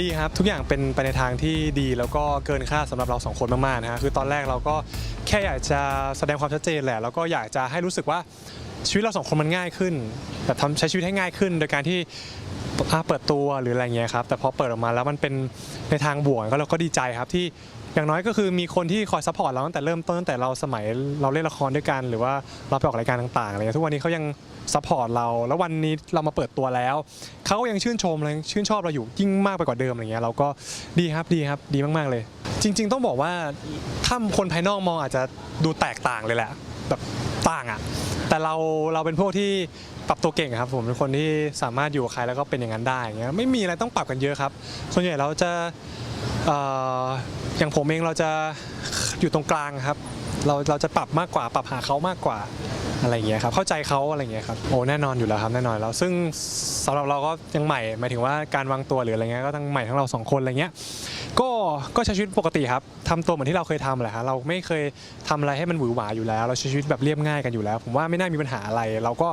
ดีครับ ทุกอย่างเป็นไปในทางที่ดีแล้วก็เกินคาดสำหรับเราสองคนมากๆนะฮะคือตอนแรกเราก็แค่อยากจะแสดงความชัดเจนแหละ แล้วก็อยากจะให้รู้สึกว่าชีวิตเราสองคนมันง่ายขึ้นแบบทำใช้ชีวิตให้ง่ายขึ้น โดยการที่อะเปิดตัวหรืออะไรเงี้ยครับแต่พอเปิดออกมาแล้วมันเป็นในทางบวกก็เราก็ดีใจครับที่ อย่างน้อยก็คือมีคนที่คอยซัพพอร์ตเราตั้งแต่เริ่มต้นตั้งแต่เราสมัยเราเล่นละครด้วยกัน หรือว่าเราไปออกรายการต่างๆอะไรเงี้ยทุกวันนี้เขายังซัพพอร์ตเรา แล้ววันนี้เรามาเปิดตัวแล้วเขาก็ยังชื่นชมเลยชื่นชอบเราอยู่ยิ่งมากไปกว่าเดิมอะไรเงี้ยเราก็ดีครับดีครับดีมากๆเลย จริง ๆ ต้องบอกว่าถ้าคนภายนอกมองอาจจะดูแตกต่างเลยแหละแบบต่างอะแต่เราเราเป็นพวกที่ปรับตัวเก่งครับผมเป็นคนที่สามารถอยู่กับใครแล้วก็เป็นอย่างนั้นได้อย่างเงี้ยไม่มีอะไรต้องปรับกันเยอะครับ ส่วนใหญ่เราจะ อย่างผมเองเราจะอยู่ตรงกลางครับ เราเราจะปรับมากกว่าปรับหาเขามากกว่าอะไรอย่างเงี้ยครับเข้าใจเขาอะไรอย่างเงี้ยครับโอ้แน่นอนอยู่แล้วครับแน่นอนแล้วซึ่งสำหรับเราก็ยังใหม่หมายถึงว่าการวางตัวหรืออะไรเงี้ยก็ทั้งใหม่ทั้งเราสองคนอะไรเงี้ยก็ก็ใช้ชีวิตปกติครับทำตัวเหมือนที่เราเคยทำแหละครับเราไม่เคยทำอะไรให้มันหวือหวาอยู่แล้ว เราใช้ชีวิตแบบเรียบง่ายกันอยู่แล้ว ผมว่าไม่น่ามีปัญหาอะไร เราก็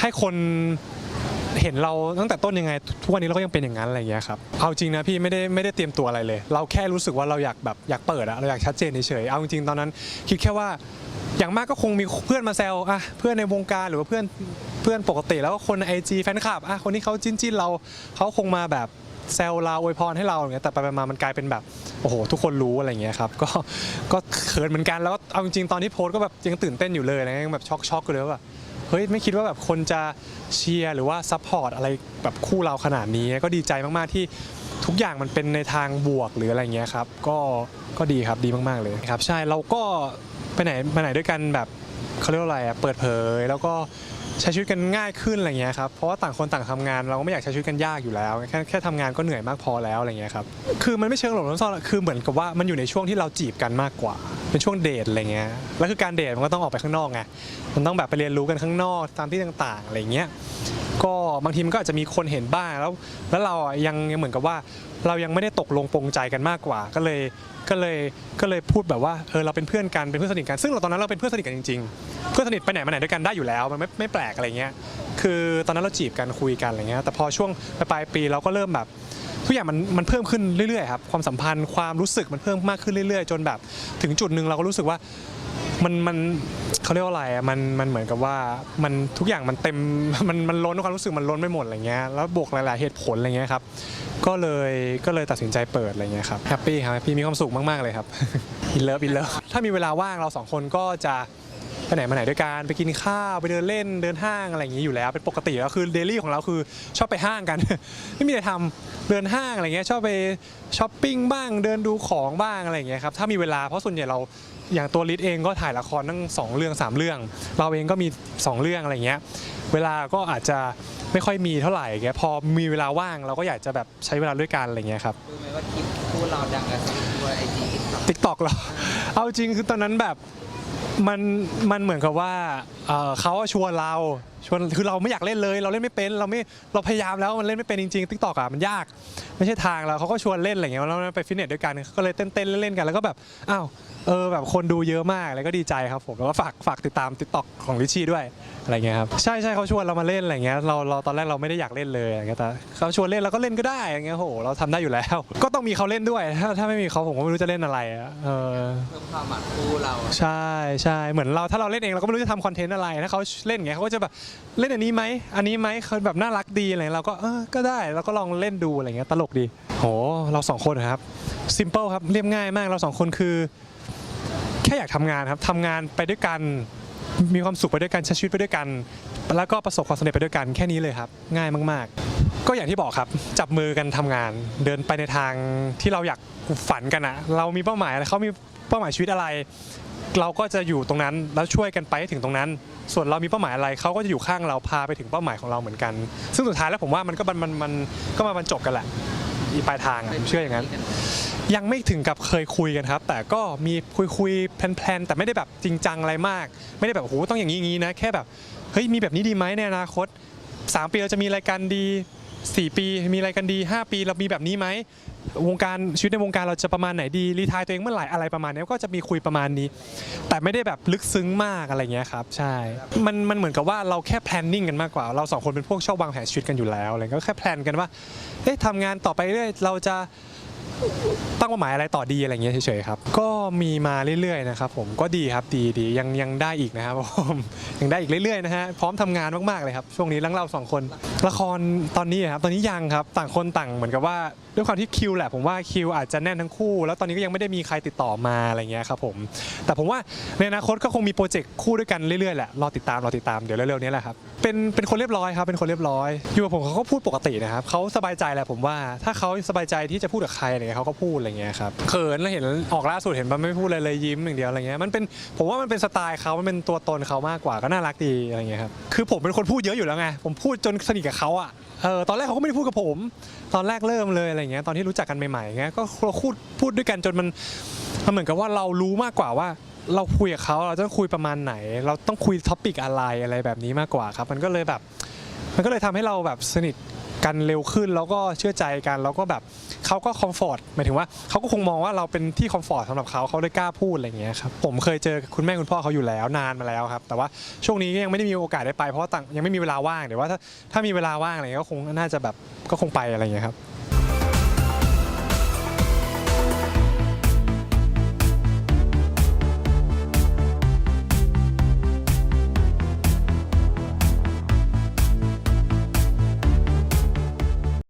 ให้คน เห็นเราตั้งแต่ต้นยังไง ทุกวันนี้เราก็ยังเป็นอย่างนั้นอะไรอย่างเงี้ยครับเอาจริงนะพี่ไม่ได้ไม่ได้เตรียมตัวอะไรเลย เราแค่รู้สึกว่าเราอยากแบบอยากเปิดอะเราอยากชัดเจนเฉยๆเอาจริงๆตอนนั้น คิดแค่ว่าอย่างมากก็คงมีเพื่อนมาแซวอะเพื่อนในวงการหรือว่าเพื่อนเพื่อนปกติแล้วก็คนในไอจีแฟนคลับอะคนที่เขาจิ้นจิ้นเราเขาคงมาแบบแซวเราอวยพรให้เราอย่างเงี้ยแต่ไปๆมามันกลายเป็นแบบโอ้โหทุกคนรู้อะไรอย่างเงี้ยครับก็ก็เขินเหมือนกันแล้วก็เอาจริงๆตอนที่โพสต์ก็แบบยังตื่นเต้นอยู่เลยนะยังแบบช็อกช็อกเลยว่า เฮ้ยไม่คิดว่าแบบคนจะเชียร์หรือว่าซัพพอร์ตอะไรแบบคู่เราขนาดนี้ก็ดีใจมากๆที่ทุกอย่างมันเป็นในทางบวกหรืออะไรเงี้ยครับ ก็ก็ดีครับดีมากๆเลยครับ ใช่เราก็ไปไหนมาไหนด้วยกันแบบเขาเรียกว่าอะไรอะเปิดเผยแล้วก็ ใช้ชีวิตกันง่ายขึ้นอะไรเงี้ยครับเพราะว่าต่างคนต่างทำงานเราก็ไม่อยากใช้ชีวิตกันยากอยู่แล้วแค่แค่ทำงานก็เหนื่อยมากพอแล้วอะไรเงี้ยครับคือมันไม่เชิงหลบซ่อนคือเหมือนกับว่ามันอยู่ในช่วงที่เราจีบกันมากกว่า เป็นช่วงเดทอะไรเงี้ยแล้วคือการเดทมันก็ต้องออกไปข้างนอกไงมันต้องแบบไปเรียนรู้กันข้างนอกตามที่ต่างๆอะไรเงี้ย ก็บางทีมันก็อาจจะมีคนเห็นบ้างแล้ว แล้วเราอะยังเหมือนกับว่า เรายังไม่ได้ตกลงปรงใจกันมากกว่า ก็เลยก็เลยก็เลยพูดแบบว่าเออเราเป็นเพื่อนกันเป็นเพื่อนสนิทกันซึ่งเราตอนนั้นเราเป็นเพื่อนสนิทกันจริงๆเพื่อนสนิทไปไหนมาไหนด้วยกันได้อยู่แล้วมันไม่ไม่แปลกอะไรเงี้ยคือตอนนั้นเราจีบกันคุยกันอะไรเงี้ยแต่พอช่วงปลายปีเราก็เริ่มแบบทุกอย่างมันมันเพิ่มขึ้นเรื่อยๆครับความสัมพันธ์ความรู้สึกมันเพิ่มมากขึ้นเรื่อย ๆ จนแบบ ถึงจุดหนึ่งเราก็รู้สึกว่ามันมัน เขาเรียกว่าอะไรอะมันมันเหมือนกับว่ามันทุกอย่างมันเต็ม มันมันล้นความรู้สึกมันล้นไปหมดอะไรเงี้ยแล้วบวกหลาย ๆ เหตุผลอะไรเงี้ยครับก็เลยก็เลยตัดสินใจเปิดอะไรเงี้ยครับแฮปปี้ครับพี่มีความสุขมาก ๆ เลยครับอินเลิฟอินเลิฟถ้ามีเวลาว่างเราสองคนก็จะ ไปไหนมาไหนด้วยกันไปกินข้าวไปเดินเล่นเดินห้างอะไรอย่างนี้อยู่แล้วเป็นปกติแล้วคือเดลี่ของเราคือชอบไปห้างกัน ไม่มีอะไรทำเดินห้างอะไรเงี้ยชอบไปช้อปปิ้งบ้าง เดินดูของบ้างอะไรอย่างเงี้ยครับถ้ามีเวลาเพราะส่วนใหญ่เราอย่างตัวลิศเองก็ถ่ายละครตั้งสองเรื่องสามเรื่อง เราเองก็มีสองเรื่องอะไรเงี้ยเวลาก็อาจจะไม่ค่อยมีเท่าไหร่เงี้ยพอมีเวลาว่างเราก็อยากจะแบบใช้เวลาด้วยกันอะไรเงี้ยครับรู้ไหมว่าคลิปคู่เราดังกระสุนด้วยไอจีติ๊กตอกเราเอาจริงคือตอนนั้นแบบ มันมันเหมือนกับว่าเอ่อเขาชวนเราชวนคือเราไม่อยากเล่นเลย เราเล่นไม่เป็นเราไม่เราพยายามแล้วมันเล่นไม่เป็นจริงๆติ๊กตอกอะมันยาก ไม่ใช่ทางเราเขาก็ชวนเล่นอะไรเงี้ยแล้วไปฟิตเนสด้วยกันก็เลยเต้นๆเล่นๆกันแล้วก็แบบอ้าวเออแบบคนดูเยอะมากแล้วก็ดีใจครับผมแล้วก็ฝากฝากติดตามติ๊กตอกของลิชี่ด้วย อะไรเงี้ยครับใช่ใช่เขาชวนเรามาเล่นอะไรเงี้ยเราเราตอนแรกเราไม่ได้อยากเล่นเลยอะไรเงี้ยแต่เขาชวนเล่นเราก็เล่นก็ได้อะไรเงี้ยโหเราทำได้อยู่แล้ว ก็ต้องมีเขาเล่นด้วย ถ้าถ้าไม่มีเขาผมก็ไม่รู้จะเล่นอะไรอะเออ เพิ่มความหมัดคู่เราใช่ใช่เหมือนเราถ้าเราเล่นเองเราก็ไม่รู้จะทำคอนเทนต์อะไรถ้าเขาเล่นอย่างเงี้ยเขาก็จะแบบเล่นอันนี้ไหมอันนี้ไหมเขาแบบน่ารักดีอะไรเราก็เออก็ได้เราก็ลองเล่นดูอะไรเงี้ยตลกดีโหเราสองคนนะครับ ซิมเปิลครับเรียบง่ายมากเราสองคนคือ แค่อยากทำงานครับทำงานไปด้วยกัน มีความสุขไปด้วยกันใช้ชีวิตไปด้วยกัน แล้วก็ประสบความสำเร็จไปด้วยกันแค่นี้เลยครับ ง่ายมาก ๆ ก็อย่างที่บอกครับ จับมือกันทำงาน เดินไปในทางที่เราอยากฝันกันอะเรามีเป้าหมายอะไรเขามีเป้าหมายชีวิตอะไร เราก็จะอยู่ตรงนั้นแล้วช่วยกันไปให้ถึงตรงนั้น ส่วนเรามีเป้าหมายอะไรเขาก็จะอยู่ข้างเราพาไปถึงเป้าหมายของเราเหมือนกัน ซึ่งสุดท้ายแล้วผมว่ามันก็มันมันก็มาบรรจบกันแหละอีปลายทางอะผมเชื่ออย่างนั้น ยังไม่ถึงกับเคยคุยกันครับ แต่ก็มีคุยคุยๆแพลนๆแต่ไม่ได้แบบจริงจังอะไรมาก ไม่ได้แบบโอ้โหต้องอย่างนี้อย่างนี้นะแค่แบบเฮ้ยมีแบบนี้ดีไหมในอนาคต 3 ปีเราจะมีรายการดี 4 ปีมีอะไรกันดี 5 ปีเรามีแบบนี้ไหมวงการชีวิตในวงการเราจะประมาณไหนดีรีทายตัวเองเมื่อไหร่อะไรประมาณนี้ก็จะมีคุยประมาณนี้ แต่ไม่ได้แบบลึกซึ้งมากอะไรเงี้ยครับใช่มันมันเหมือนกับว่าเราแค่ planning กันมากกว่า เราสองคนเป็นพวกชอบวางแผนชีวิตกันอยู่แล้วอะไรก็แค่แพลนกันว่าเอ๊ะทำงานต่อไปเรื่อยเราจะ ตั้งเป้าหมายอะไรต่อดีอะไรเงี้ยเฉยๆครับ ก็มีมาเรื่อยๆนะครับผมก็ดีครับดีดียังยังได้อีกนะครับผมยังได้อีกเรื่อยๆนะฮะพร้อมทำงานมากๆเลยครับช่วงนี้ทั้งเราสองคน ละครตอนนี้ครับตอนนี้ยังครับต่างคนต่างเหมือนกับว่าด้วยความที่คิวแหละผมว่าคิวอาจจะแน่นทั้งคู่ แล้วตอนนี้ก็ยังไม่ได้มีใครติดต่อมาอะไรเงี้ยครับผมแต่ผมว่าในอนาคตก็คงมีโปรเจกต์คู่ด้วยกันเรื่อยๆแหละรอติดตามรอติดตามเดี๋ยวเร็วๆนี้แหละครับเป็นเป็นคนเรียบร้อยครับเป็นคนเรียบร้อย อยู่กับผมเขาก็พูดปกตินะครับเขาสบายใจแหละผมว่าถ้าเขาสบายใจที่จะพูดกับใครอะไรงี้ยเขาก็พูดอะไรเงี้ยครับเขินแล้วเห็นออกล่าสุดเห็นมันไม่พูดอะไรเลยยิ้มอย่างเดียวอะไรเงี้ยมันเป็นผมว่ามันเป็นสไตล์เขามันเป็นตัวตนเขามากกว่าก็น่ารักดีอะไรเงี้ยครับคือผมเป็นคนพูดเยอะอยู่แล้วไงผมพูดจนสนิทกับเขาอะเออตอนแรกเขาก็ไม่ได้พูดกับผม ตอนแรกเริ่มเลยอะไรเงี้ยตอนที่รู้จักกันใหม่ๆเงี้ยก็เราพูดพูดด้วยกันจนมันมันเหมือนกับว่าเรารู้มากกว่าว่าเราคุยกับเขาเราต้องคุยประมาณไหน เราต้องคุยท็อปิกอะไรอะไรแบบนี้มากกว่าครับ มันก็เลยแบบ มันก็เลยทำให้เราแบบสนิท กันเร็วขึ้นแล้วก็เชื่อใจกันแล้วก็แบบเขาก็คอมฟอร์ตหมายถึงว่าเขาก็คงมองว่าเราเป็นที่คอมฟอร์ตสำหรับเขาเขาเลยกล้าพูดอะไรอย่างเงี้ยครับผมเคยเจอคุณแม่คุณพ่อเขาอยู่แล้วนานมาแล้วครับ แต่ว่าช่วงนี้ก็ยังไม่ได้มีโอกาสได้ไปเพราะว่าต่างยังไม่มีเวลาว่างเดี๋ยวว่าถ้าถ้ามีเวลาว่างอะไรก็คงน่าจะแบบก็คงไปอะไรอย่างเงี้ยครับ